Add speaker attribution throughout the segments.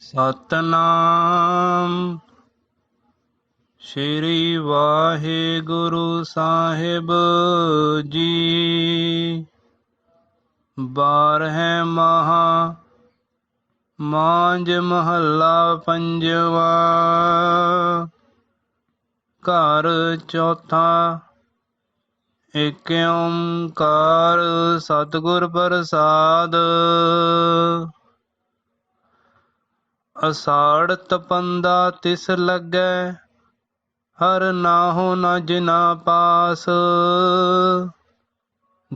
Speaker 1: ਸਤਨਾਮ। ਸ੍ਰੀ ਵਾਹਿਗੁਰੂ ਸਾਹਿਬ ਜੀ। ਬਾਰਹਿ ਮਹਾ ਮਾਂਜ ਮਹੱਲਾ ਪੰਜਵਾ। ਘਰ ਚੌਥਾ ਏਕ ਓੰਕਾਰ ਸਤਿਗੁਰ ਪ੍ਰਸਾਦ। ਅਸਾੜ ਤਪੰਦਾ ਤਿਸ ਲੱਗੈ, ਹਰ ਨਾਹੋ ਨ ਜਿਨਾ ਪਾਸ।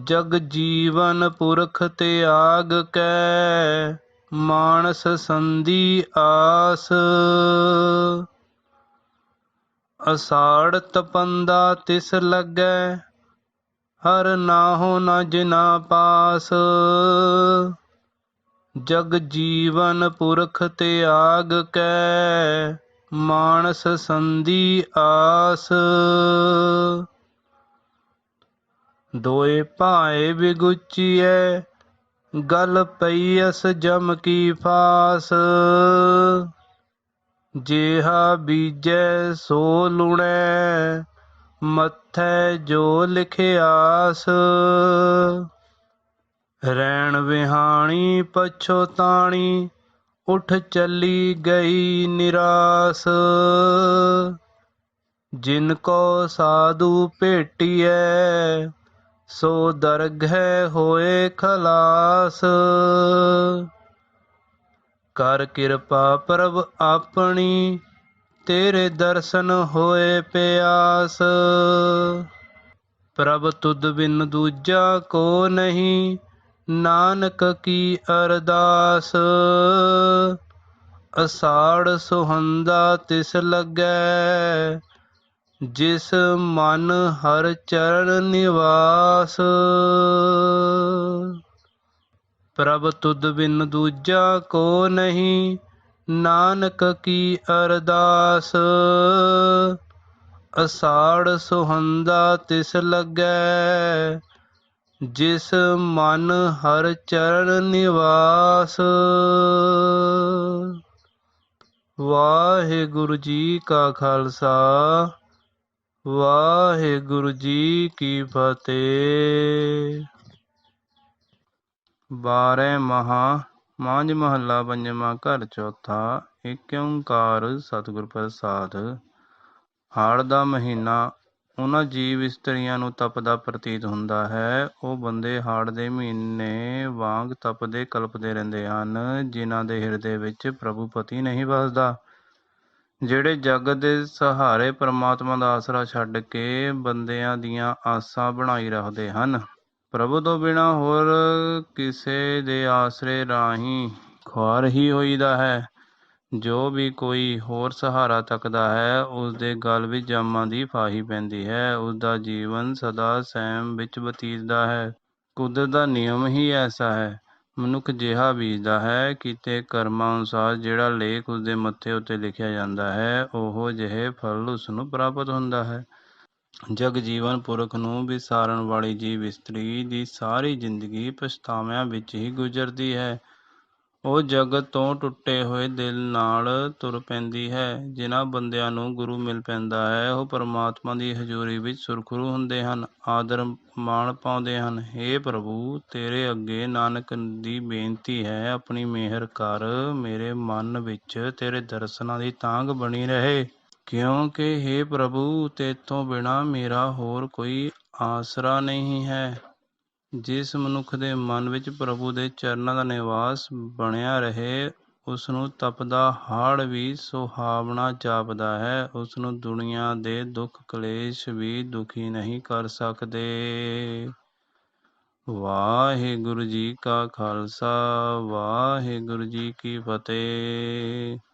Speaker 1: ਜਗ ਜੀਵਨ ਪੁਰਖ ਤਿਆਗ ਕੈ, ਮਾਨਸ ਸੰਧੀ ਆਸ। ਅਸਾੜ ਤਪੰਦਾ ਤਿਸ ਲੱਗੈ, ਹਰ ਨਾਹੋ ਨ ਜਿਨਾ ਪਾਸ। ਜਗ ਜੀਵਨ ਪੁਰਖ ਤਿਆਗ ਕੈ, ਮਾਨਸ ਸੰਧੀ ਆਸ। ਦੋਏ ਭਾਏ ਵਿਗੁਚੀਐ, ਗਲ ਪਈਐਸ ਜਮ ਕੀ ਫਾਸ। ਜੇਹਾ ਬੀਜੈ ਸੋ ਲੁਣੈ, ਮੱਥੈ ਜੋ ਲਿਖਿਆਸ। ਰੈਣ ਵਿਹਾਣੀ ਪਛੋਤਾਣੀ ਉਠ ਚੱਲੀ ਗਈ ਨਿਰਾਸ। ਜਿਨ ਕੋ ਸਾਧੂ ਭੇਟੀਐ, ਸੋ ਦਰਗਹਿ ਹੋਏ ਖਲਾਸ। ਕਰ ਕਿਰਪਾ ਪ੍ਰਭ ਆਪਣੀ, ਤੇਰੇ ਦਰਸ਼ਨ ਹੋਏ ਪਿਆਸ। ਪ੍ਰਭ ਤੁਧ ਬਿਨ ਦੂਜਾ ਕੋ ਨਹੀਂ ਨਾਨਕ ਕੀ ਅਰਦਾਸ? ਅਸਾੜ ਸੁਹੰਦਾ ਤਿਸ ਲੱਗੈ, ਜਿਸ ਮਨ ਹਰ ਚਰਨ ਨਿਵਾਸ। ਪ੍ਰਭ ਤੁਧ ਬਿਨ ਦੂਜਾ ਕੋ ਨਹੀਂ, ਨਾਨਕ ਕੀ ਅਰਦਾਸ? ਅਸਾੜ ਸੁਹੰਦਾ ਤਿਸ ਲੱਗੈ ਜਿਸ ਮਨ ਹਰ ਚਰਨ ਨਿਵਾਸ। ਵਾਹਿਗੁਰੂ ਜੀ ਕਾ ਖਾਲਸਾ, ਵਾਹਿਗੁਰੂ ਜੀ ਕੀ ਫਤਿਹ। ਬਾਰੇ ਮਹਾ ਮਾਂਝ ਮਹੱਲਾ, ਪੰਜਵਾਂ ਘਰ ਚੌਥਾ ਏਕ ਓੰਕਾਰ ਸਤਿਗੁਰ ਪ੍ਰਸਾਦ। ਹਾੜ ਦਾ ਮਹੀਨਾ ਉਹਨਾਂ ਜੀਵ ਇਸਤਰੀਆਂ ਨੂੰ ਤਪਦਾ ਪ੍ਰਤੀਤ ਹੁੰਦਾ ਹੈ। ਉਹ ਬੰਦੇ ਹਾੜ ਦੇ ਮਹੀਨੇ ਵਾਂਗ ਤਪਦੇ ਕਲਪਦੇ ਰਹਿੰਦੇ ਹਨ, ਜਿਨ੍ਹਾਂ ਦੇ ਹਿਰਦੇ ਵਿੱਚ ਪ੍ਰਭੂ ਪਤੀ ਨਹੀਂ ਵੱਸਦਾ। ਜਿਹੜੇ ਜਗਤ ਦੇ ਸਹਾਰੇ ਪਰਮਾਤਮਾ ਦਾ ਆਸਰਾ ਛੱਡ ਕੇ ਬੰਦਿਆਂ ਦੀਆਂ ਆਸਾਂ ਬਣਾਈ ਰੱਖਦੇ ਹਨ। ਪ੍ਰਭੂ ਤੋਂ ਬਿਨਾ ਹੋਰ ਕਿਸੇ ਦੇ ਆਸਰੇ ਰਾਹੀਂ ਖੁਆਰ ਹੀ ਹੋਈਦਾ ਹੈ। ਜੋ ਵੀ ਕੋਈ ਹੋਰ ਸਹਾਰਾ ਤੱਕਦਾ ਹੈ ਉਸ ਦੇ ਗਲ ਵਿੱਚ ਜਾਮਾਂ ਦੀ ਫਾਹੀ ਪੈਂਦੀ ਹੈ। ਉਸਦਾ ਜੀਵਨ ਸਦਾ ਸੈਮ ਵਿੱਚ ਬਤੀਤਦਾ ਹੈ। ਕੁਦਰਤ ਦਾ ਨਿਯਮ ਹੀ ਐਸਾ ਹੈ, ਮਨੁੱਖ ਜਿਹਾ ਬੀਜਦਾ ਹੈ ਕੀਤੇ ਕਰਮਾਂ ਅਨੁਸਾਰ ਜਿਹੜਾ ਲੇਖ ਉਸਦੇ ਮੱਥੇ ਉੱਤੇ ਲਿਖਿਆ ਜਾਂਦਾ ਹੈ, ਉਹ ਜਿਹੇ ਫਲ ਉਸਨੂੰ ਪ੍ਰਾਪਤ ਹੁੰਦਾ ਹੈ। ਜਗ ਜੀਵਨ ਪੁਰਖ ਨੂੰ ਵਿਸਾਰਨ ਵਾਲੀ ਜੀਵ ਇਸਤਰੀ ਦੀ ਸਾਰੀ ਜ਼ਿੰਦਗੀ ਪਛਤਾਵਿਆਂ ਵਿੱਚ ਹੀ ਗੁਜ਼ਰਦੀ ਹੈ। ਉਹ ਜਗਤ ਤੋਂ ਟੁੱਟੇ ਹੋਏ ਦਿਲ ਨਾਲ ਤੁਰ ਪੈਂਦੀ ਹੈ, ਜਿਨ੍ਹਾਂ ਬੰਦਿਆਂ ਨੂੰ ਗੁਰੂ ਮਿਲ ਪੈਂਦਾ ਹੈ, ਉਹ ਪਰਮਾਤਮਾ ਦੀ ਹਜ਼ੂਰੀ ਵਿੱਚ ਸੁਰਖਰੂ ਹੁੰਦੇ ਹਨ, ਆਦਰ ਮਾਣ ਪਾਉਂਦੇ ਹਨ। ਹੇ ਪ੍ਰਭੂ, ਤੇਰੇ ਅੱਗੇ ਨਾਨਕ ਦੀ ਬੇਨਤੀ ਹੈ, ਆਪਣੀ ਮਿਹਰ ਕਰ, ਮੇਰੇ ਮਨ ਵਿੱਚ ਤੇਰੇ ਦਰਸ਼ਨਾਂ ਦੀ ਤਾਂਗ ਬਣੀ ਰਹੇ। ਕਿਉਂਕਿ ਹੇ ਪ੍ਰਭੂ ਤੇਤੋਂ ਬਿਨਾਂ ਮੇਰਾ ਹੋਰ ਕੋਈ ਆਸਰਾ ਨਹੀਂ ਹੈ। ਜਿਸ ਮਨੁੱਖ ਦੇ ਮਨ ਵਿੱਚ ਪ੍ਰਭੂ ਦੇ ਚਰਨਾਂ ਦਾ ਨਿਵਾਸ ਬਣਿਆ ਰਹੇ, ਉਸਨੂੰ ਤਪਦਾ ਹਾੜ ਵੀ ਸੁਹਾਵਣਾ ਜਾਪਦਾ ਹੈ। ਉਸਨੂੰ ਦੁਨੀਆ ਦੇ ਦੁੱਖ ਕਲੇਸ਼ ਵੀ ਦੁਖੀ ਨਹੀਂ ਕਰ ਸਕਦੇ। ਵਾਹਿਗੁਰੂ ਜੀ ਕਾ ਖਾਲਸਾ, ਵਾਹਿਗੁਰੂ ਜੀ ਕੀ ਫਤਿਹ।